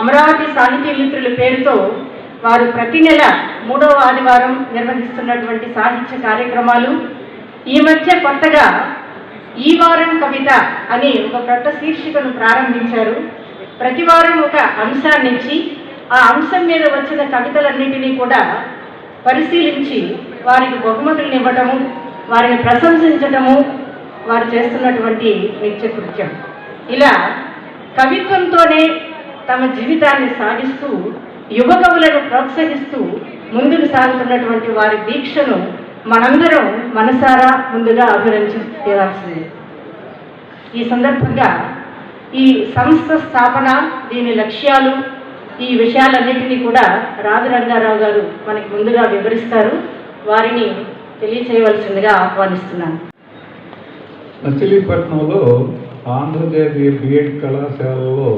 అమరావతి సాహితీ మిత్రుల పేరుతో వారు ప్రతి నెల మూడవ ఆదివారం నిర్వహిస్తున్నటువంటి సాహిత్య కార్యక్రమాలు. ఈ మధ్య కొత్తగా ఈ వారం కవిత అని ఒక కొత్త శీర్షికను ప్రారంభించారు. ప్రతి వారం ఒక అంశాన్ని ఇచ్చి ఆ అంశం మీద వచ్చిన కవితలన్నింటినీ కూడా పరిశీలించి వారికి బహుమతులను ఇవ్వటము వారిని ప్రశంసించటము వారు చేస్తున్నటువంటి నిత్య కృత్యం ఇలా కవిత్వంతోనే తమ జీవితాన్ని సాగిస్తూ యువ కవులను ప్రోత్సహిస్తూ ముందుకు సాగుతున్నటువంటి వారి దీక్షను మనందరం మనసారా ముందుగా అభినందించాల్సింది ఈ సందర్భంగా ఈ సంస్థ స్థాపన దీని లక్ష్యాలు ఈ విషయాలన్నింటినీ కూడా రాజు రంగారావు గారు మనకి ముందుగా వివరిస్తారు. వారిని తెలియచేయవలసిందిగా ఆహ్వానిస్తున్నాను. మచిలీపట్నంలో ఆంధ్రదేవి బిఎడ్ కళాశాలలో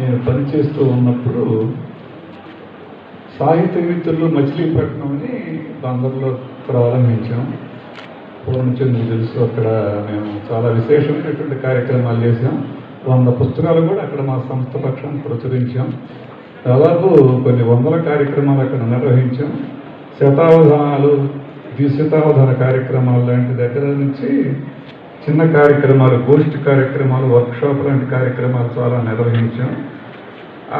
నేను పనిచేస్తూ ఉన్నప్పుడు సాహిత్య మిత్రులు మచిలీపట్నం అని బందర్లో ప్రారంభించాం. పూర్ణచంద్రు తెలుసు అక్కడ మేము చాలా విశేషమైనటువంటి కార్యక్రమాలు చేసాం వంద పుస్తకాలు కూడా అక్కడ మా సంస్థ పక్షం ప్రచురించాం. దాదాపు కొన్ని వందల కార్యక్రమాలు అక్కడ నిర్వహించాం. శతావధానాలు ద్విశతావధాన కార్యక్రమాలు లాంటి దగ్గర నుంచి చిన్న కార్యక్రమాలు గోష్ఠి కార్యక్రమాలు వర్క్షాప్ లాంటి కార్యక్రమాలు చాలా నిర్వహించాం.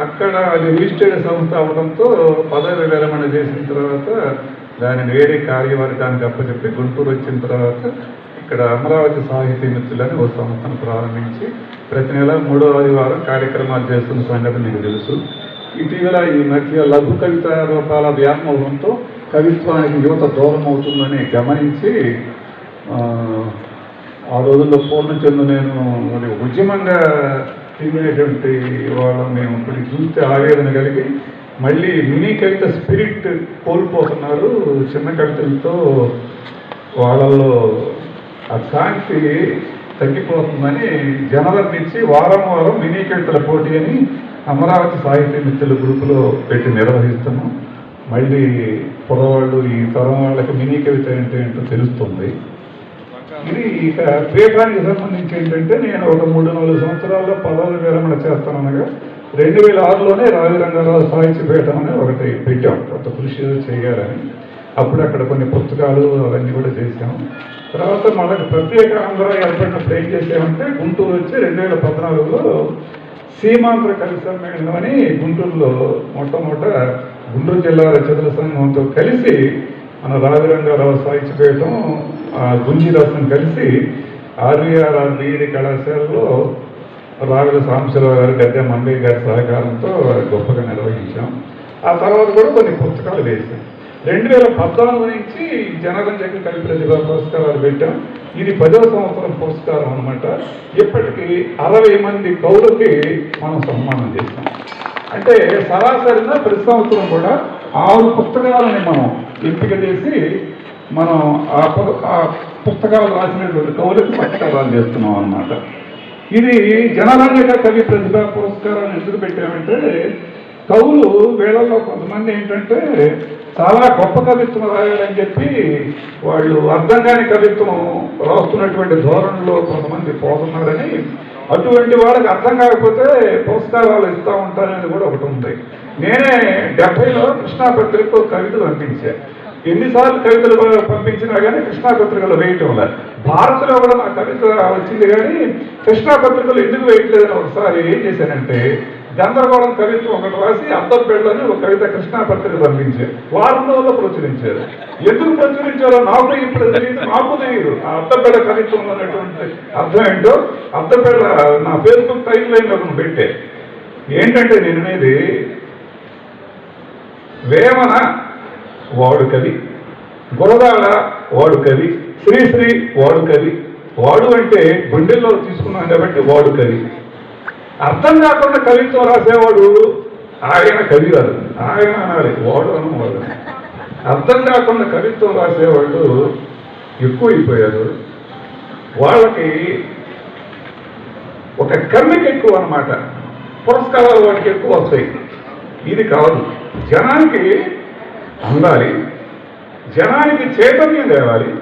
అక్కడ అది రిజిస్టర్డ్ సంస్థ అవడంతో పదవి విరమణ చేసిన తర్వాత దానిని వేరే కార్యవర్గానికి అప్పచెప్పి గుంటూరు వచ్చిన తర్వాత ఇక్కడ అమరావతి సాహితీ మిత్రులని ఓ సంస్థను ప్రారంభించి ప్రతి నెల మూడో ఆదివారం కార్యక్రమాలు చేస్తున్న సంగతి మీకు తెలుసు. ఇటీవల ఈ మధ్య లఘు కవిత రూపాల వ్యామోహంతో కవిత్వానికి యువత దూరం అవుతుందని గమనించి ఆ, రోజుల్లో రోజుల్లో చెందు నేను మరి ఉద్యమంగా తిరిగినటువంటి వాళ్ళం మేము ఇప్పుడు చూస్తే ఆవేదన కలిగి మళ్ళీ మినీ కవిత స్పిరిట్ కోల్పోతున్నారు చిన్న కవితలతో వాళ్ళల్లో ఆ కాంతి తగ్గిపోతుందని జనవరి నుంచి వారం వారం మినీ కవితల పోటీ అని అమరావతి సాహిత్య మిత్రుల గ్రూపులో పెట్టి నిర్వహిస్తున్నాం. మళ్ళీ పొరవాళ్ళు ఈ తరం వాళ్ళకి మినీ కవిత అంటే ఏంటో తెలుస్తుంది. ఇది ఇక పీఠానికి సంబంధించి ఏంటంటే నేను ఒక మూడు నాలుగు సంవత్సరాల్లో పదవుల విరమణ చేస్తాననగా రెండు వేల ఆరులోనే రాజరంగారావు సాహిత్య పీఠం అని ఒకటి పెట్టాం. కొంత కృషి చేయాలని. అప్పుడు అక్కడ కొన్ని పుస్తకాలు అవన్నీ కూడా చేసాం తర్వాత మనకు ప్రత్యేక ఆంధ్ర ఏర్పడినప్పుడు ఏం చేసామంటే గుంటూరు వచ్చి రెండు వేల పద్నాలుగులో సీమాంధ్ర కవి సమ్మేళనం అని గుంటూరులో మొట్టమొదట గుంటూరు జిల్లా రచయితల సంఘంతో కలిసి మన రాజరంగారావు సాహిత్యపీఠం ఆ గుంజీదాసుని కలిసి ఆర్వీఆర్ఆర్ బీఈడి కళాశాలలో రావిల సాంబశివరావు గారు గద్దె మంగయ్య గారి సహకారంతో గొప్పగా నిర్వహించాం. ఆ తర్వాత కూడా కొన్ని పుస్తకాలు వేసాం రెండు వేల పద్నాలుగు నుంచి జనరంజక కవి ప్రతిభ పురస్కారాలు పెట్టాం. ఇది పదవ సంవత్సరం పురస్కారం అనమాట ఇప్పటికీ అరవై మంది కవులకి మనం సన్మానం చేస్తాం అంటే సరాసరిగా ప్రతి సంవత్సరం కూడా ఆరు పుస్తకాలని మనం ఎంపిక చేసి మనం ఆ ఆ పుస్తకాలు రాసినటువంటి కవులకు పుస్తకాలు చేస్తున్నాం అన్నమాట. ఇది జనరంజక కవి ప్రతిభా పురస్కారాన్ని ఎందుకు పెట్టామంటే కవులు వేళల్లో కొంతమంది ఏంటంటే చాలా గొప్ప కవిత్వం రాయాలని చెప్పి వాళ్ళు అర్థం కాని కవిత్వం రాస్తున్నటువంటి ధోరణిలో కొంతమంది పోతున్నారని అటువంటి వాళ్ళకి అర్థం కాకపోతే పురస్కారాలు ఇస్తూ ఉంటారనేది కూడా ఒకటి ఉంది. నేనే డెబ్బైలో కృష్ణా పత్రికతో కవితలు పంపించాను ఎన్నిసార్లు కవితలు పంపించినా కానీ కృష్ణా పత్రికలు వేయటం లేదు భారత్లో కూడా నా కవిత వచ్చింది కానీ కృష్ణా పత్రికలు ఎందుకు వేయట్లేదని ఒకసారి ఏం చేశానంటే గందరగోళం కవిత్వం ఒకటి రాసి అద్దం పెళ్ళని ఒక కవిత కృష్ణా పత్రిక పంపించారు వారం రోజుల్లో ప్రచురించారు. ఎందుకు ప్రచురించారో నాకు ఇప్పుడు తెలియదు నాకు తెలియదు. ఆ అద్దపెళ్ళ కవిత్వం అన్నటువంటి అర్థం ఏంటో అద్దపెళ్ళ నా ఫేస్బుక్ టైం లైన్ ఒకటి పెట్టే. ఏంటంటే నేను అనేది వేమన వాడు కవి గురదాడ వాడు కవి శ్రీశ్రీ వాడు కవి. వాడు అంటే గుండెల్లో తీసుకున్నాం కాబట్టి వాడు కవి. అర్థం కాకుండా కవిత్వం రాసేవాడు ఆయన కవి కాదు. ఆయన అనాలి. వాడు అన్నవాడు అర్థం కాకుండా కవిత్వం రాసేవాళ్ళు ఎక్కువైపోయారు వాళ్ళకి ఒక కర్మకి ఎక్కువ అన్నమాట. పురస్కారాలు వాడికి ఎక్కువ వస్తాయి. ఇది కాదు. జనానికి అందాలి. జనానికి చైతన్యం తేవాలి.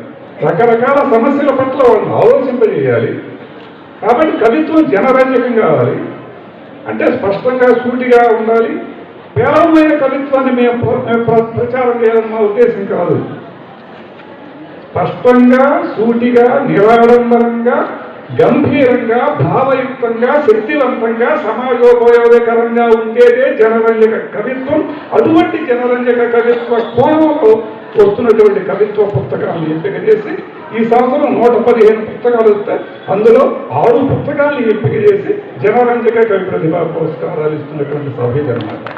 రకరకాల సమస్యల పట్ల వాళ్ళని ఆలోచింపజేయాలి. కాబట్టి కవిత్వం జనరంజకం కావాలి. అంటే స్పష్టంగా సూటిగా ఉండాలి. పేలవమైన కవిత్వాన్ని మేము మేము ప్రచారం చేయాలని మా ఉద్దేశం కాదు. స్పష్టంగా సూటిగా నిరాడంబరంగా గంభీరంగా భావయుక్తంగా శక్తివంతంగా సమాజోపయోగకరంగా ఉండేదే జనరంజక కవిత్వం అటువంటి జనరంజక కవిత్వ కోణంలో వస్తున్నటువంటి కవిత్వ పుస్తకాలను ఎంపిక చేసి ఈ సంవత్సరం నూట పదిహేను పుస్తకాలు వస్తే అందులో ఆరు పుస్తకాలను ఎంపిక చేసి జనరంజక కవి ప్రతిభా పురస్కారాలు ఇస్తున్నటువంటి సభ్యులు అనమాట